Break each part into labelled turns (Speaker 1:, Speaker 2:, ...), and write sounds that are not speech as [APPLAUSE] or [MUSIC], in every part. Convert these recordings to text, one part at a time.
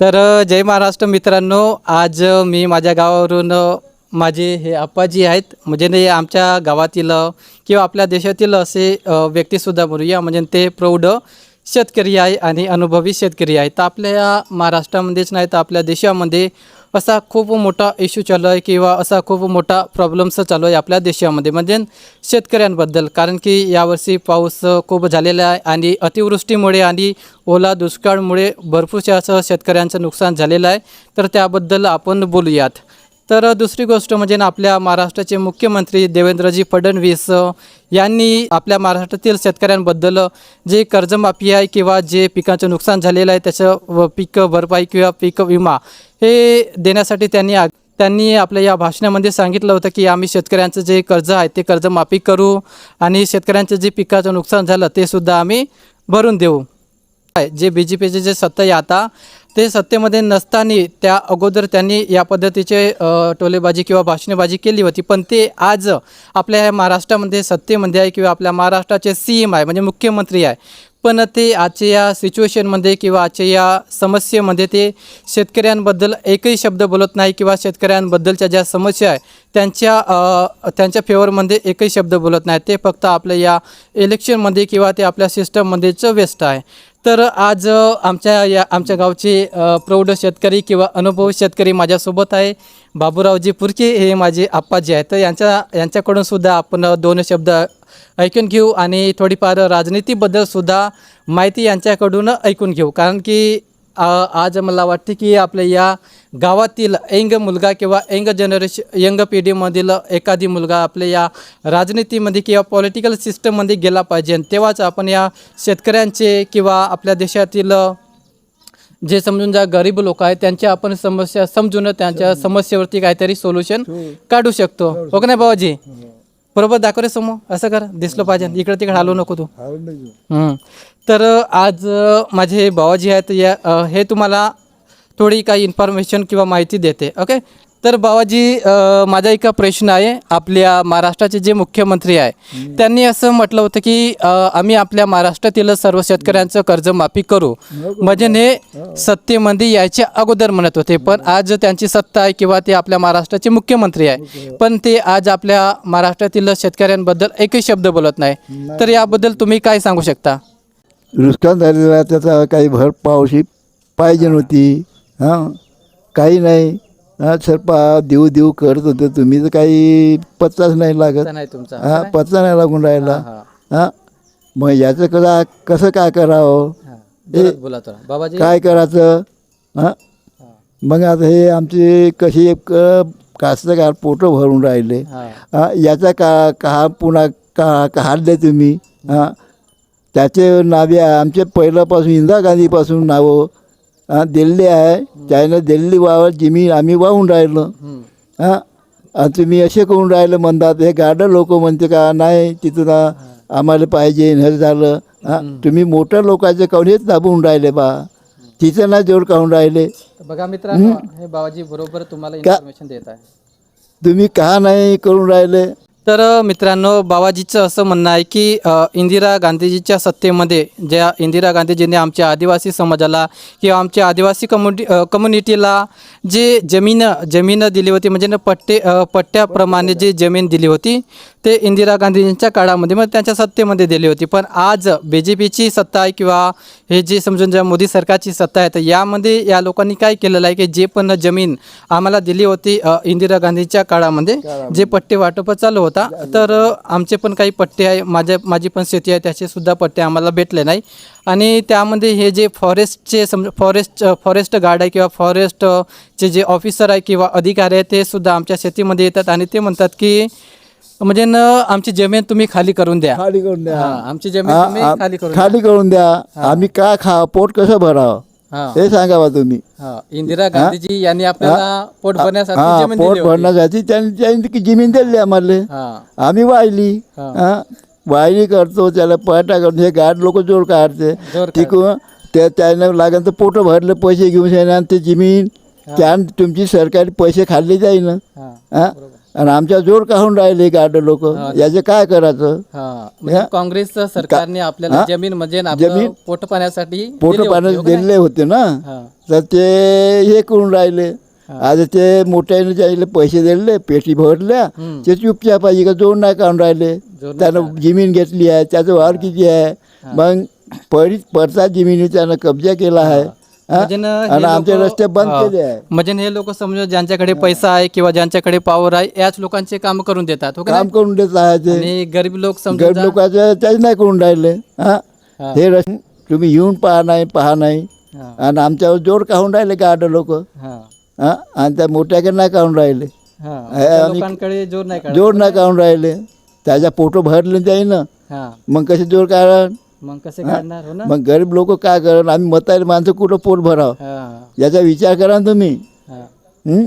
Speaker 1: तर जय महाराष्ट्र मित्रांनो. आज मी माझ्या गावावरून माझे हे आप्पाजी आहेत. म्हणजे ने आमच्या गावातील किंवा आपल्या देशातील असे व्यक्तीसुद्धा बोलूया म्हणजे ते प्रौढ शेतकरी आहे आणि अनुभवी शेतकरी आहे तर आपल्या महाराष्ट्रामध्येच नाही तर आपल्या देशामध्ये असा खूप मोठा इश्यू चालू आहे किंवा असा खूप मोठा प्रॉब्लेम्स चालू आहे आपल्या देशामध्ये. म्हणजे शेतकऱ्यांबद्दल. कारण की यावर्षी पाऊस खूप झालेला आहे आणि अतिवृष्टीमुळे आणि ओला दुष्काळमुळे भरपूरशा असं शेतकऱ्यांचं नुकसान झालेलं आहे. तर त्याबद्दल आपण बोलूयात. तर दुसरी गोष्ट म्हणजे ना आपल्या महाराष्ट्राचे मुख्यमंत्री देवेंद्रजी फडणवीस यांनी आपल्या महाराष्ट्रातील शेतकऱ्यांबद्दल जे कर्जमाफी आहे किंवा जे पिकाचं नुकसान झालेलं आहे त्याचं व पीक भरपाई किंवा पीक विमा हे देण्यासाठी त्यांनी त्यांनी आपल्या या भाषणामध्ये सांगितलं होतं की आम्ही शेतकऱ्यांचं जे कर्ज आहे ते कर्ज माफी करू आणि शेतकऱ्यांचं जे पिकाचं नुकसान झालं ते सुद्धा आम्ही भरून देऊ. जे बी जे पीचे जे सत्ता आहे आता ते सत्तेमध्ये नसताना त्या अगोदर त्यांनी या पद्धतीचे टोलेबाजी किंवा भाषणेबाजी केली होती. पण ते आज आपल्या ह्या महाराष्ट्रामध्ये सत्तेमध्ये आहे किंवा आपल्या महाराष्ट्राचे सी एम आहे म्हणजे मुख्यमंत्री आहे. पण ते आजच्या या सिच्युएशनमध्ये किंवा आजच्या या समस्येमध्ये ते शेतकऱ्यांबद्दल एकही शब्द बोलत नाही किंवा शेतकऱ्यांबद्दलच्या ज्या समस्या आहे त्यांच्या त्यांच्या फेवरमध्ये एकही शब्द बोलत नाही. ते फक्त आपल्या या इलेक्शनमध्ये किंवा ते आपल्या सिस्टममध्येच व्यस्त आहे. तर आज आमच्या या आमच्या गावचे प्रौढ शेतकरी किंवा अनुभवी शेतकरी माझ्यासोबत आहे. बाबूरावजी पुरके हे माझे आप्पाजी आहेत. तर यांच्या यांच्याकडून सुद्धा आपण दोन शब्द ऐकून घेऊ आणि थोडीफार राजनीतीबद्दल सुद्धा माहिती यांच्याकडून ऐकून घेऊ. कारण की आज मला वाटते की आपल्या या गावातील यंग मुलगा किंवा यंग जनरेशन यंग पिढीमधील एखादी मुलगा आपल्या या राजनीतीमध्ये किंवा पॉलिटिकल सिस्टममध्ये गेला पाहिजे. तेव्हाच आपण या शेतकऱ्यांचे किंवा आपल्या देशातील जे समजून ज्या गरीब लोक आहेत त्यांच्या आपण समस्या समजून त्यांच्या समस्येवरती काहीतरी सोल्युशन काढू शकतो. हो का नाही बाबाजी? बरोबर दाखव रे समोर असं कर दिसलं पाहिजे. इकडे तिकडे हलवू नको तू. हं. तर आज अ, माझे बाबाजी आहेत या अ, हे तुम्हाला थोडी काही इन्फॉर्मेशन किंवा माहिती देते ओके तर बाबाजी अ, माझा एक प्रश्न आहे. आपल्या महाराष्ट्राचे जे मुख्यमंत्री आहे त्यांनी असं म्हटलं होतं की अ, आम्ही आपल्या महाराष्ट्रातील सर्व शेतकऱ्यांचं कर्ज माफी करू. म्हणजे हे. सत्तेमध्ये यायच्या अगोदर म्हणत होते पण आज त्यांची सत्ता आहे किंवा ते आपल्या महाराष्ट्राचे मुख्यमंत्री आहे. पण ते आज आपल्या महाराष्ट्रातील शेतकऱ्यांबद्दल एकही शब्द बोलत नाही. तर याबद्दल तुम्ही काय सांगू शकता?
Speaker 2: नुकसान झालेलं आहे त्याचा काही भर पावशी पाहिजे नव्हती. हां. काही नाही. हां सरपा देऊ देऊ करत होते. तुम्ही तर काही पत्ताच नाही लागत.
Speaker 1: नाही तुमचा.
Speaker 2: हां पत्ता नाही लागून राहिला. हां मग याचं कसा कसं काय करावं?
Speaker 1: जोरात बोला थोडा. बाबाजी?
Speaker 2: काय करायचं? हां? मग आता हे आमचे कसे एक कास्तकार पोटं भरून राहिले.
Speaker 1: हा.
Speaker 2: हां याचा का का पुन्हा का काढले तुम्ही? हां. त्याचे नावे. आमचे पहिल्यापासून इंदिरा गांधीपासून नावं हां दिल्ली आहे त्यानं दिल्ली वावर जमीन आम्ही वाहून राहिलो. हां आणि तुम्ही असे करून राहिलं म्हणतात हे गाडं लोक म्हणते का नाही तिथून आम्हाला पाहिजे हे झालं हां तुम्ही मोठ्या लोकांचे काऊन हेच दाबून राहिले बा तिथं ना जोर काढून राहिले
Speaker 1: बघा मित्रांनो हे बाबाजी बरोबर तुम्हाला इन्फॉर्मेशन देत आहे
Speaker 2: तुम्ही का नाही करून राहिले
Speaker 1: तर मित्रांनो बाबाजीचं असं म्हणणं आहे की इंदिरा गांधीजीच्या सत्तेमध्ये ज्या इंदिरा गांधीजींनी आमच्या आदिवासी समाजाला किंवा आमच्या आदिवासी कम्युनिटी कम्युनिटीला जे जमीन जमीन दिली होती म्हणजे ना पट्टे पट्ट्याप्रमाणे जी जमीन दिली होती ते इंदिरा गांधीजींच्या काळामध्ये मग त्यांच्या सत्तेमध्ये दिली होती. पण आज बी जे पीची सत्ता आहे किंवा हे जे समजून ज्या मोदी सरकारची सत्ता आहे तर यामध्ये या लोकांनी काय केलेलं आहे की जे पण जमीन आम्हाला दिली होती इंदिरा गांधीच्या काळामध्ये जे पट्टे वाटप चालू होता तर आमचे पण काही पट्टे आहे माझ्या माझी पण शेती आहे त्याचे सुद्धा पट्टे आम्हाला भेटले नाही. आणि त्यामध्ये हे जे फॉरेस्टचे समज फॉरेस्ट फॉरेस्ट गार्ड आहे किंवा फॉरेस्टचे जे ऑफिसर आहे किंवा अधिकारी आहे ते सुद्धा आमच्या शेतीमध्ये येतात आणि ते म्हणतात की म्हणजे न आमची जमीन तुम्ही खाली करून द्या.
Speaker 2: खाली करून द्या.
Speaker 1: हा, आमची जमीन तुम्ही
Speaker 2: आ-
Speaker 1: खाली करून द्या.
Speaker 2: खाली करून द्या. आम्ही काय खा पोट कसं भरावं?
Speaker 1: हा,
Speaker 2: सांगा बा तुम्ही.
Speaker 1: हा. इंदिरा गांधीजी यांनी आपल्याला पोट भरण्यासाठी
Speaker 2: हा
Speaker 1: जमीन
Speaker 2: पोट
Speaker 1: दिली होती.
Speaker 2: भरण्यासाठी त्यांनी त्यांनी ती जमीन दिली आम्हाला.
Speaker 1: हा.
Speaker 2: आम्ही वाहिली.
Speaker 1: हा.
Speaker 2: हा? वाहिली करतो त्याला पाटा करतो. हे गाड लोक जोड काढते.
Speaker 1: जोर
Speaker 2: त्या त्यानं लागेल तर पोटं भरले पैसे घेऊन येणार आणि ते जमीन त्यान तुमची सरकारी पैसे खाल्ले जाईल
Speaker 1: हा
Speaker 2: हा? आणि आमच्या जोर काढून राहिले गाड लोक? याचे काय करायचं?
Speaker 1: हा. म्हणजे काँग्रेस सरकारने आपल्याला जमीन म्हणजे
Speaker 2: जमीन-
Speaker 1: पोट पाण्यासाठी
Speaker 2: पोट पाण्यात
Speaker 1: हो?
Speaker 2: दिले होते ना. तर ते हे करून राहिले. आता ते मोठ्याने त्याला पैसे दिले पेटी भरल्या. ते चुपचाप पाहिजे का? जोड नाही काढून राहिले? त्यानं जमीन घेतली आहे त्याचं वावर किती आहे? मग परी पडता जमिनी त्यानं कब्जा केला आहे. आणि आमचे रस्ते बंद. केले आहे
Speaker 1: म्हणजे हे लोक समजा ज्यांच्याकडे पैसा आहे किंवा ज्यांच्याकडे पावर आहे याच लोकांचे काम करून देतात हो
Speaker 2: काम करून देत आहे ते
Speaker 1: आणि गरीब लोक समजा
Speaker 2: गरीब लोकांचं त्याच नाही करून राहिले हा?
Speaker 1: हा.
Speaker 2: हे रस्ते तुम्ही येऊन पहा नाही पहा नाही.
Speaker 1: हा,
Speaker 2: आणि आमच्यावर जोर काढून राहिले गाड लोक?
Speaker 1: हा,
Speaker 2: हा? आणि त्या मोठ्याकडे नाही काढून राहिले?
Speaker 1: हा. त्या
Speaker 2: आणि-
Speaker 1: लोकांकडे जोर नाही काढत.
Speaker 2: जोर नाही काढून राहिले? त्याच्या फोटो भरले त्याईनं
Speaker 1: हा.
Speaker 2: मग कसे जोर काढण
Speaker 1: मग कसे काढणार हो ना?
Speaker 2: मग गरीब लोक काय करण आम्ही मताले माणसं कुठं पोट भरावं?
Speaker 1: हा,
Speaker 2: याचा विचार करा ना तुम्ही.
Speaker 1: हा.
Speaker 2: हं?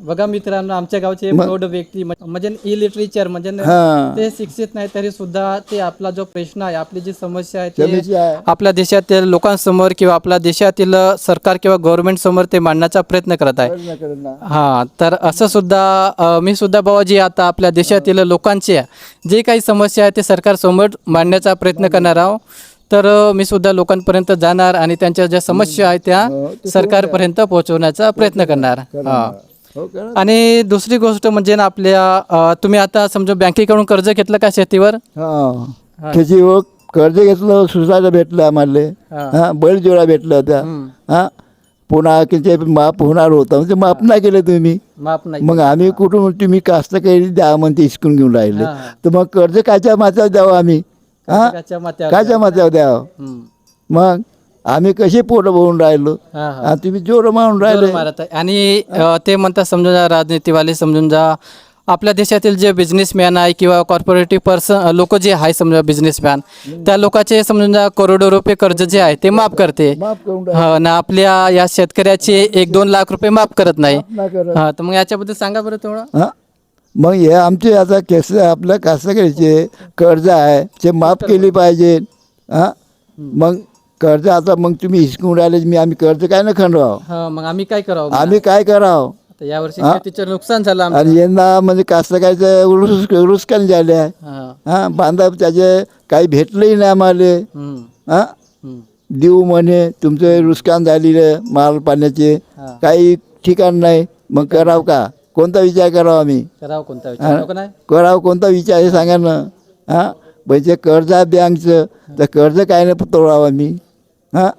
Speaker 1: बघा मित्रांनो आमच्या गावचे प्रौढ व्यक्ती म्हण- म्हणजे इलिटरेचर म्हणजे न-
Speaker 2: हा.
Speaker 1: ते शिक्षित नाही तरी सुद्धा ते आपला जो प्रश्न आहे आपली जी समस्या आहे ते आपल्या देशातील लोकांसमोर किंवा आपल्या देशातील सरकार किंवा गव्हर्नमेंट समोर ते मांडण्याचा प्रयत्न करत आहे. हा तर असं सुद्धा मी सुद्धा बाबाजी आता आपल्या देशातील लोकांचे जे काही समस्या आहे ते सरकारसमोर मांडण्याचा प्रयत्न करणार आहोत. तर मी सुद्धा लोकांपर्यंत जाणार आणि त्यांच्या ज्या समस्या आहेत त्या
Speaker 2: हो,
Speaker 1: सरकारपर्यंत पोहोचवण्याचा प्रयत्न करणार. हा. आणि दुसरी गोष्ट म्हणजे ना आपल्या अ, तुम्ही आता समजा बँकेकडून कर्ज घेतलं का शेतीवर?
Speaker 2: हा. त्याची हो कर्ज घेतलं सुसायला भेटलं आम्हाला.
Speaker 1: हा.
Speaker 2: हा बैलजोडा भेटलं होत्या
Speaker 1: हम्म.
Speaker 2: हा पुन्हा की ते माप होणार होतं. म्हणजे माप नाही केलं तुम्ही.
Speaker 1: माफ नाही
Speaker 2: मग आम्ही कुठून तुम्ही कास्तकरी द्या म्हणते हिसकून घेऊन राहिले.
Speaker 1: हा.
Speaker 2: तर मग कर्ज कायच्या माथ्यावर द्यावं आम्ही? हा?
Speaker 1: माथ्यावर
Speaker 2: कायच्या माथ्यावर द्यावं. मग? आम्ही कसे पोटं भरून राहिलो?
Speaker 1: हा, हा.
Speaker 2: आणि तुम्ही जोर मारून राहिले.
Speaker 1: जोर मारत आहे. आणि अ, ते म्हणतात समजून जा राजनीतीवाले समजून जा. आपल्या देशातील जे बिझनेसमॅन आहे किंवा कॉर्पोरेटिव्ह पर्सन लोक जे आहे समजा बिझनेसमॅन त्या लोकांचे समजून जा करोडो रुपये कर्ज जे आहे ते माफ करते.
Speaker 2: माफ करून
Speaker 1: हा, ना आपल्या या शेतकऱ्याचे एक दोन लाख रुपये माफ करत नाही.
Speaker 2: करत.
Speaker 1: हा तर मग याच्याबद्दल सांगा बरं थोडं.
Speaker 2: हा? मग हे आमचे आता केस आपल्या कास्तकारीचे कर्ज आहे ते माफ केली पाहिजे. हा. मग कर्ज आता मग तुम्ही हिसकून राहिले मी आम्ही कर्ज काय ना खंडवाव
Speaker 1: हा मग आम्ही काय करावं
Speaker 2: आम्ही काय करावं?
Speaker 1: आता यावर्षी शेतीचं नुकसान झालं आमचं.
Speaker 2: आणि यंदा म्हणजे कास्तकारीचं रुस रुसकान झाले. आहे
Speaker 1: हा.
Speaker 2: हा बांधा त्याचे काही भेटलंही नाही आम्हाला.
Speaker 1: हम्म,
Speaker 2: हा?
Speaker 1: हम्म.
Speaker 2: देऊ म्हणे तुमचं रुसकान झालेलं माल पाण्याचे.
Speaker 1: हा.
Speaker 2: काही ठिकाण नाही. मग करावं का? कोणता विचार करावा आम्ही?
Speaker 1: करावं कोणता विचार? नको नाही
Speaker 2: करावं कोणता विचार हे सांगा ना. हां? म्हणजे कर्ज आहे बँकचं. तर कर्ज काय नाही तोडावं आम्ही? हां?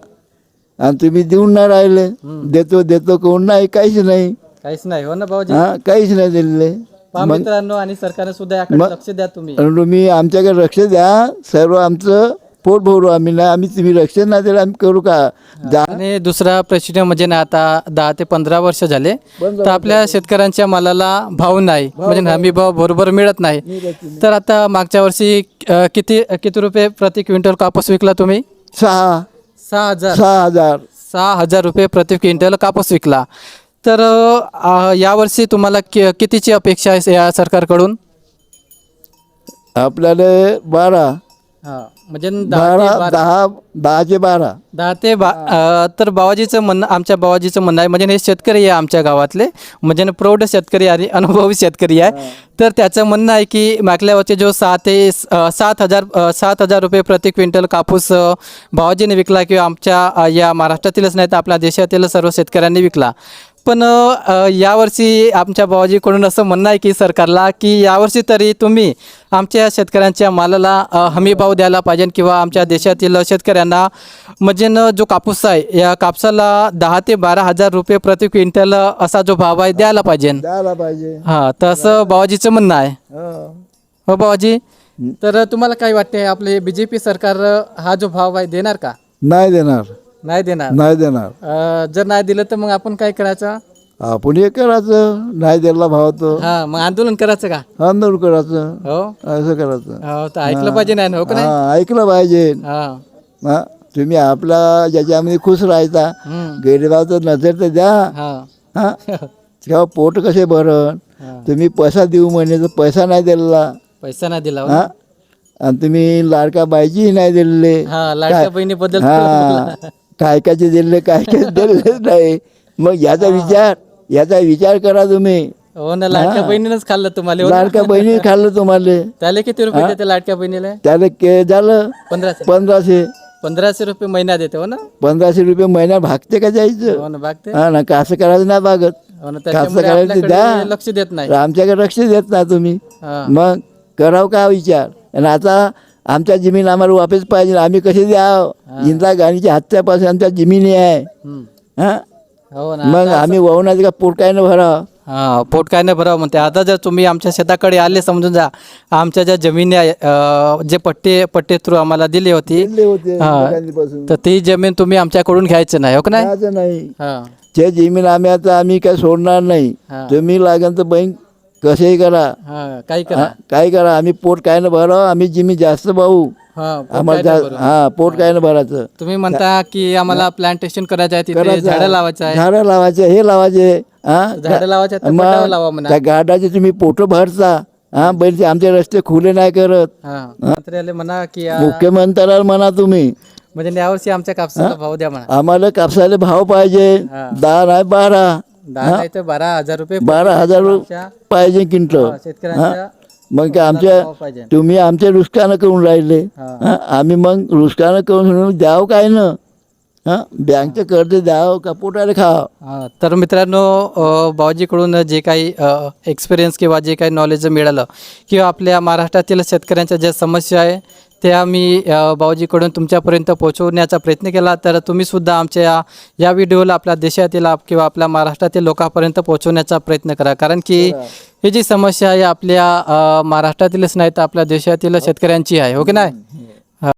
Speaker 2: आणि तुम्ही देऊन नाही राहिले. देतो देतो कोण नाही काहीच नाही.
Speaker 1: काहीच नाही हो ना भाऊजी?
Speaker 2: हां काहीच नाही दिलेले.
Speaker 1: पहा मित्रांनो आणि सरकारने सुद्धा याकडे लक्ष द्या तुम्ही.
Speaker 2: तुम्ही आमच्याकडे लक्ष द्या. सर्व आमचं पोट भरू आम्ही नाही आम्ही तुम्ही लक्ष नाही दिलं आम्ही करू का? जा.
Speaker 1: आणि दुसरा प्रश्न म्हणजे ना आता दहा ते पंधरा वर्ष झाले तर आपल्या शेतकऱ्यांच्या मालाला भाव नाही. म्हणजे हमी भाव बरोबर मिळत नाही. तर आता मागच्या वर्षी अ, किती किती रुपये प्रति क्विंटल कापूस विकला तुम्ही?
Speaker 2: सहा.
Speaker 1: सहा हजार.
Speaker 2: सहा हजार.
Speaker 1: सहा हजार रुपये प्रति क्विंटल कापूस विकला. तर अ, यावर्षी तुम्हाला कि कितीची अपेक्षा आहे या सरकारकडून?
Speaker 2: आपल्याला बारा.
Speaker 1: हा म्हणजे दहा ते
Speaker 2: बारा
Speaker 1: बारा.
Speaker 2: दहा दहाचे बारा.
Speaker 1: दहा ते बा अ, तर बाबाजीचं म्हणणं आमच्या बाबाजीचं म्हणणं आहे म्हणजे हे शेतकरी आहे आमच्या गावातले. म्हणजे ना प्रौढ शेतकरी आणि अनुभवी शेतकरी आहे. तर त्याचं म्हणणं आहे की मागल्या वर्षी जो सहा ते अ, सात हजार अ, सात हजार रुपये प्रति क्विंटल कापूस अ, बाबाजीने विकला किंवा आमच्या अ, या महाराष्ट्रातीलच नाही तर आपल्या देशातील सर्व शेतकऱ्यांनी विकला. पण यावर्षी आमच्या बाबाजीकडून असं म्हणणं आहे की सरकारला की यावर्षी तरी तुम्ही आमच्या शेतकऱ्यांच्या मालाला हमी भाव द्यायला पाहिजे किंवा आमच्या देशातील शेतकऱ्यांना म्हणजे न जो कापूस आहे या कापसाला दहा ते बारा हजार रुपये प्रति क्विंटल असा जो भाव आहे द्यायला पाहिजे.
Speaker 2: द्यायला पाहिजे.
Speaker 1: हां तर असं बाबाजीचं म्हणणं आहे.
Speaker 2: हो.
Speaker 1: हो बाबाजी तर तुम्हाला काय वाटते आपले बी जे पी सरकार हा जो भाव आहे देणार का?
Speaker 2: नाही देणार.
Speaker 1: नाही देणार.
Speaker 2: नाही देणार.
Speaker 1: अ, जर नाही दिलं तर मग आपण काय करायचं?
Speaker 2: आपण हे करायचं. नाही दिला भाव तो
Speaker 1: हा मग आंदोलन करायचं का?
Speaker 2: आंदोलन करायचं.
Speaker 1: हो?
Speaker 2: असं करायचं.
Speaker 1: हो तर ऐकलं पाहिजे नाही ना, हो का नाही?
Speaker 2: हा ऐकलं पाहिजे.
Speaker 1: हा.
Speaker 2: हा तुम्ही आपला ज्याच्यामध्ये खुश राहायचा
Speaker 1: हम्म.
Speaker 2: गरीबाचं नजर तर द्या.
Speaker 1: हा.
Speaker 2: हा? तेव्हा पोट कसे भरण?
Speaker 1: हा.
Speaker 2: तुम्ही पैसा देऊ म्हणे तर पैसा नाही दिलेला
Speaker 1: पैसा नाही दिला हो.
Speaker 2: हा? आणि तुम्ही लाडका बाईचीही नाही दिलेले.
Speaker 1: हा लाडक्या बहिणीबद्दल
Speaker 2: हा. काय कायचे दिले काय काय दिलेच [LAUGHS] नाही. मग याचा विचार याचा विचार करा तुम्ही.
Speaker 1: हो ना लाडक्या बहिणीनंच खाल्लं तुम्हाला हो ना?
Speaker 2: लाडका बहिणी खाल्लं तुम्हाला.
Speaker 1: त्याला किती रुपये देते लाडक्या बहिणीला?
Speaker 2: त्याला के झालं?
Speaker 1: पंधराशे.
Speaker 2: पंधराशे.
Speaker 1: पंधराशे रुपये महिना देते हो ना?
Speaker 2: पंधराशे रुपये महिन्यात भागते का जायचं?
Speaker 1: हो ना बागते
Speaker 2: हा ना कसं करायचं नाही भागत.
Speaker 1: हो ना त्याच्यामुळे
Speaker 2: करायचं
Speaker 1: आपल्याकडे
Speaker 2: द्या.
Speaker 1: लक्ष देत नाही.
Speaker 2: आमच्याकडे लक्ष देत नाही तुम्ही.
Speaker 1: हा.
Speaker 2: मग करावं का विचार? आणि आता आमच्या जमीन आम्हाला वापस पाहिजे आम्ही कसे द्याव? इंदिरा गांधीच्या हत्यापासून आमच्या जमिनी आहे. हा?
Speaker 1: हो ना
Speaker 2: मग आम्ही वाहून का पोट काय न भरा
Speaker 1: हा पोट काय नाही बरं म्हणते. आता जर तुम्ही आमच्या शेताकडे आले समजून जा. आमच्या ज्या जमिनी जे पट्टे पट्टे थ्रू आम्हाला दिली होती तर ती जमीन तुम्ही आमच्याकडून घ्यायचं नाही हो का नाही?
Speaker 2: नाही. ते जमीन आम्ही आता आम्ही काय सोडणार नाही. तुम्ही लागेल तर बँक कसेही करा.
Speaker 1: हा
Speaker 2: हा,
Speaker 1: करा.
Speaker 2: काय करा. आम्ही पोट काय न भरावं? आम्ही जमीन जास्त भाऊ.
Speaker 1: हा पोट
Speaker 2: आम्हाला
Speaker 1: काय नाही
Speaker 2: जा-
Speaker 1: बरं.
Speaker 2: हा पोट काय न भरायचं?
Speaker 1: तुम्ही म्हणता की आम्हाला प्लांटेशन करायचं आहे तिथे झाडं लावायचं आहे.
Speaker 2: झाडं लावायचे हे लावायचे हा?
Speaker 1: झाडं लावायचे आहेत तर
Speaker 2: मग
Speaker 1: पटावं लावा म्हणा.
Speaker 2: त्या गाडाचे तुम्ही पोट भरता हा बैल आमचे रस्ते खुले नाही करत.
Speaker 1: हा. मंत्र्याला म्हणा की आ-
Speaker 2: मुख्यमंत्र्याला म्हणा तुम्ही.
Speaker 1: म्हणजे यावर्षी आमच्या कापसाला भाव द्या म्हणा.
Speaker 2: आम्हाला कापसाले भाव पाहिजे. दहा नाही बारा.
Speaker 1: दहा नाही तर बारा हजार रुपये
Speaker 2: बारा हजार
Speaker 1: आमच्या
Speaker 2: पाहिजे किंट
Speaker 1: शेतकऱ्यांच्या
Speaker 2: मग काय आमच्या तुम्ही आमचे रुसकानं करून राहिले. आम्ही मग रुसकानं करून म्हणून द्यावं काय ना? हां? बँकचं कर्ज द्यावं का पोटाला खावं?
Speaker 1: हा, तर मित्रांनो अ, बाबाजीकडून जे काही एक्सपिरियन्स किंवा जे काही नॉलेज मिळालं किंवा आपल्या महाराष्ट्रातील शेतकऱ्यांच्या ज्या समस्या आहे त्या मी अ, बाबाजीकडून तुमच्यापर्यंत पोहोचवण्याचा प्रयत्न केला. तर तुम्हीसुद्धा आमच्या या या व्हिडिओला आपल्या देशातील किंवा आपल्या महाराष्ट्रातील लोकांपर्यंत पोहोचवण्याचा प्रयत्न करा. कारण की ही जी समस्या आहे आपल्या महाराष्ट्रातीलच नाही तर आपल्या देशातील शेतकऱ्यांची आहे. हो की नाही?